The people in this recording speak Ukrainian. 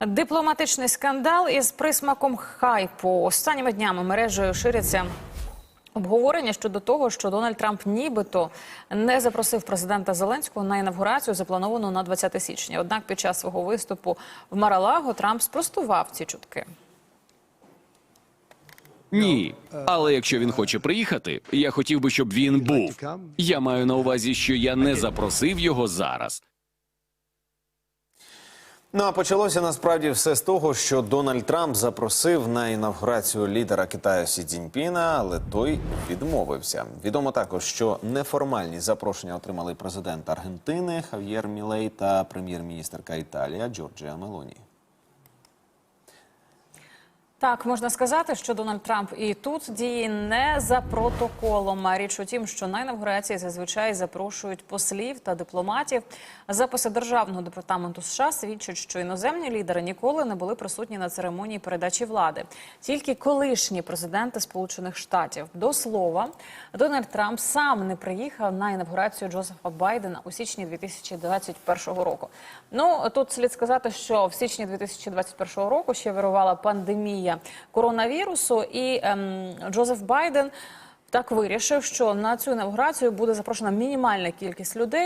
Дипломатичний скандал із присмаком хайпу. Останніми днями мережею ширяться обговорення щодо того, що Дональд Трамп нібито не запросив президента Зеленського на інавгурацію, заплановану на 20 січня. Однак під час свого виступу в Маралаго Трамп спростував ці чутки. Ні, але якщо він хоче приїхати, я хотів би, щоб він був. Я маю на увазі, що я не запросив його зараз. Ну а почалося насправді все з того, що Дональд Трамп запросив на інавгурацію лідера Китаю Сі Цзіньпіна, але той відмовився. Відомо також, що неформальні запрошення отримали президент Аргентини Хав'єр Мілей та прем'єр-міністерка Італія Джорджія Мелоні. Так, можна сказати, що Дональд Трамп і тут діє не за протоколом. А річ у тім, що на інавгурації зазвичай запрошують послів та дипломатів. Записи державного департаменту США свідчать, що іноземні лідери ніколи не були присутні на церемонії передачі влади. Тільки колишні президенти Сполучених Штатів. До слова, Дональд Трамп сам не приїхав на інавгурацію Джозефа Байдена у січні 2021 року. Ну тут слід сказати, що в січні 2021 року ще вирувала пандемія коронавірусу, і ем, Джозеф Байден так вирішив, що на цю інавгурацію буде запрошена мінімальна кількість людей.